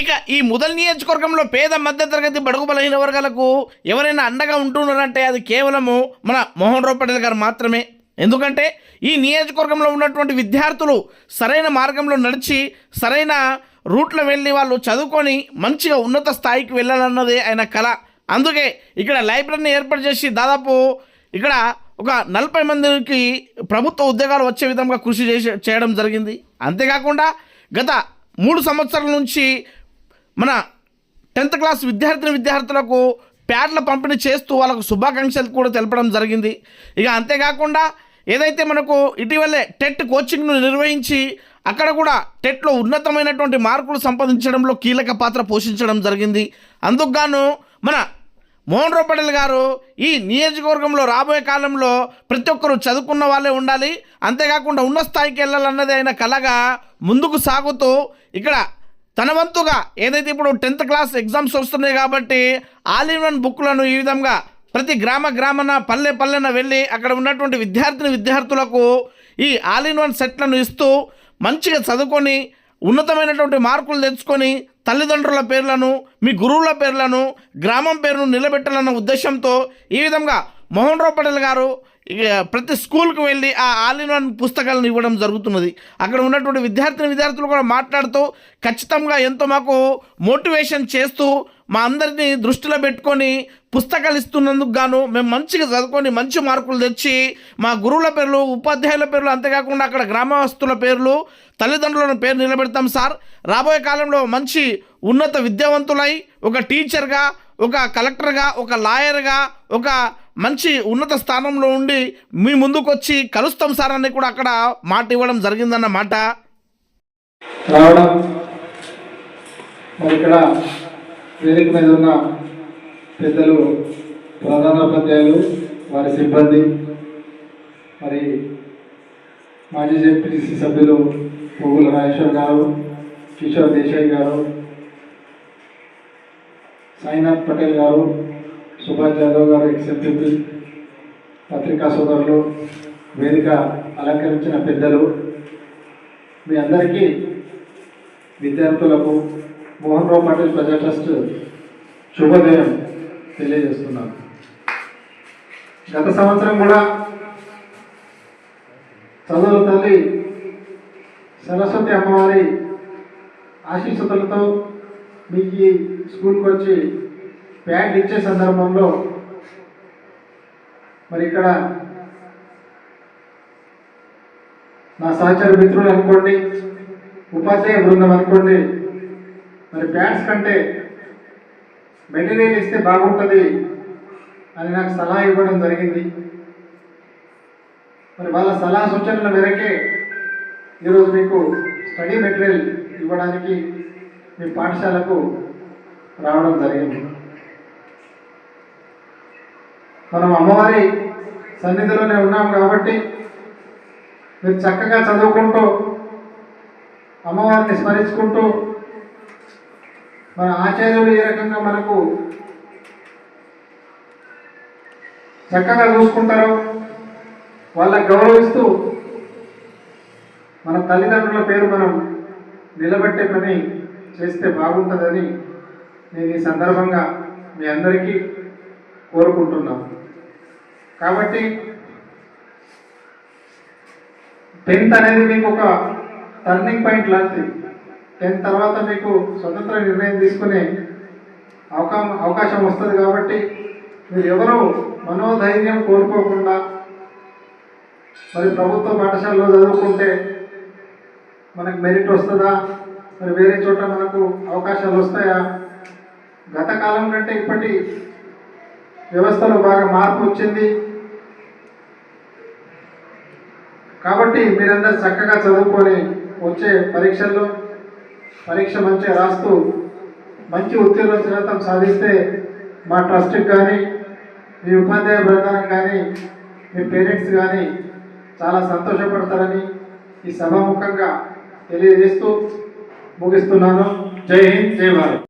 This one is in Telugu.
ఇక ఈ ముదల్ నియోజకవర్గంలో పేద మధ్యతరగతి బడుగు బలహీన వర్గాలకు ఎవరైనా అండగా ఉంటున్నారంటే అది కేవలము మన మోహన్ రావు పటేల్ గారు మాత్రమే. ఎందుకంటే ఈ నియోజకవర్గంలో ఉన్నటువంటి విద్యార్థులు సరైన మార్గంలో నడిచి సరైన రూట్లో వెళ్ళి వాళ్ళు చదువుకొని మంచిగా ఉన్నత స్థాయికి వెళ్ళాలన్నదే ఆయన కళ. అందుకే ఇక్కడ లైబ్రరీని ఏర్పాటు చేసి దాదాపు ఇక్కడ ఒక నలభై మందికి ప్రభుత్వ ఉద్యోగాలు వచ్చే విధంగా కృషి చేసి చేయడం జరిగింది. అంతేకాకుండా గత మూడు సంవత్సరాల నుంచి మన టెన్త్ క్లాస్ విద్యార్థిని విద్యార్థులకు ప్యాడ్ల పంపిణీ చేస్తూ వాళ్ళకు శుభాకాంక్షలు కూడా తెలపడం జరిగింది. ఇక అంతేకాకుండా ఏదైతే మనకు ఇటీవలే టెట్ కోచింగ్ను నిర్వహించి అక్కడ కూడా టెట్లో ఉన్నతమైనటువంటి మార్కులు సంపాదించడంలో కీలక పాత్ర పోషించడం జరిగింది. అందుకుగాను మన మోహన్ రావు పటేల్ గారు ఈ నియోజకవర్గంలో రాబోయే కాలంలో ప్రతి ఒక్కరు చదువుకున్న వాళ్ళే ఉండాలి. అంతేకాకుండా ఉన్న స్థాయికి వెళ్ళాలన్నది ఆయన కలగా ముందుకు సాగుతూ ఇక్కడ తన వంతుగా ఏదైతే ఇప్పుడు టెన్త్ క్లాస్ ఎగ్జామ్స్ వస్తున్నాయి కాబట్టి ఆల్ ఇన్ వన్ బుక్లను ఈ విధంగా ప్రతి గ్రామ గ్రామన పల్లె పల్లెన వెళ్ళి అక్కడ ఉన్నటువంటి విద్యార్థిని విద్యార్థులకు ఈ ఆల్ ఇన్ వన్ సెట్లను ఇస్తూ మంచిగా చదువుకొని ఉన్నతమైనటువంటి మార్కులు తెచ్చుకొని తల్లిదండ్రుల పేర్లను మీ గురువుల పేర్లను గ్రామం పేరును నిలబెట్టాలన్న ఉద్దేశంతో ఈ విధంగా మోహన్ రావు పటేల్ గారు ప్రతి స్కూల్కి వెళ్ళి ఆ ఆల్ ఇన్ వన్ పుస్తకాలను ఇవ్వడం జరుగుతున్నది. అక్కడ ఉన్నటువంటి విద్యార్థిని విద్యార్థులు కూడా మాట్లాడుతూ ఖచ్చితంగా ఎంతో మాకు మోటివేషన్ చేస్తూ మా అందరినీ దృష్టిలో పెట్టుకొని పుస్తకాలు ఇస్తున్నందుకు గాను మేము మంచిగా చదువుకొని మంచి మార్కులు తెచ్చి మా గురువుల పేర్లు ఉపాధ్యాయుల పేర్లు అంతేకాకుండా అక్కడ గ్రామస్తుల పేర్లు తల్లిదండ్రుల పేరు నిలబెడతాం సార్. రాబోయే కాలంలో మంచి ఉన్నత విద్యావంతులై ఒక టీచర్గా ఒక కలెక్టర్గా ఒక లాయర్గా ఒక మంచి ఉన్నత స్థానంలో ఉండి మీ ముందుకు వచ్చి కలుస్తాం సార్ అని కూడా అక్కడ మాట ఇవ్వడం జరిగిందన్న మాట. రావడం. మరి ఇక్కడ వేదిక మీద ఉన్న పెద్దలు ప్రధానోపాధ్యాయులు వారి సిబ్బంది మరి మాజీ జెడ్పీటీసీ సభ్యులు పువ్వుల రాజేశ్వర్ గారు కిషోర్ దేశాయ్ గారు సాయినాథ్ పటేల్ గారు సుభాష్ యాదవ్ గారు ఎక్స్ఎంపీ పత్రికా సోదరులు వేదిక అలంకరించిన పెద్దలు. మీ అందరికీ విద్యార్థులకు మోహన్ రావు పటేల్ ప్రజా ట్రస్ట్ శుభోదయం తెలియజేస్తున్నాను. గత సంవత్సరం కూడా చదువుల తల్లి సరస్వతి అమ్మవారి ఆశీస్సులతో మీకు ఈ స్కూల్కి వచ్చి ప్యాంట్ ఇచ్చే సందర్భంలో మరి ఇక్కడ నా సహచర మిత్రులు అనుకోండి ఉపాధ్యాయ బృందం అనుకోండి మరి ప్యాంట్స్ కంటే మెటీరియల్ ఇస్తే బాగుంటుంది అని నాకు సలహా ఇవ్వడం జరిగింది. మరి వాళ్ళ సలహా సూచనల మేరకే ఈరోజు మీకు స్టడీ మెటీరియల్ ఇవ్వడానికి మీ పాఠశాలకు రావడం జరిగింది. మనం అమ్మవారి సన్నిధిలోనే ఉన్నాం కాబట్టి మీరు చక్కగా చదువుకుంటూ అమ్మవారిని స్మరించుకుంటూ మన ఆచార్యులు ఏ రకంగా మనకు చక్కగా చూసుకుంటారో వాళ్ళకి గౌరవిస్తూ మన తల్లిదండ్రుల పేరు మనం నిలబెట్టే పని చేస్తే బాగుంటుందని నేను ఈ సందర్భంగా మీ అందరికీ కోరుకుంటున్నాను. కాబట్టి టెన్త్ అనేది మీకు ఒక టర్నింగ్ పాయింట్ లాంటిది. టెన్త్ తర్వాత మీకు స్వతంత్ర నిర్ణయం తీసుకునే అవకా అవకాశం వస్తుంది కాబట్టి మీరు ఎవరు మనోధైర్యం కోల్పోకుండా మరి ప్రభుత్వ పాఠశాలలో చదువుకుంటే మనకు మెరిట్ వస్తుందా? మరి వేరే చోట మనకు అవకాశాలు వస్తాయా? గత కాలం కంటే ఇప్పటి వ్యవస్థలో బాగా మార్పు వచ్చింది. కాబట్టి మీరందరూ చక్కగా చదువుకొని వచ్చే పరీక్షల్లో పరీక్ష మంచిగా రాస్తూ మంచి ఉత్తీర్ణ శాతం సాధిస్తే మా ట్రస్ట్కి కానీ మీ ఉపాధ్యాయ బృందానికి కానీ మీ పేరెంట్స్ కానీ చాలా సంతోషపడతారని ఈ సభాముఖంగా తెలియజేస్తూ ముగిస్తున్నాను. జై హింద్ జై భారత్.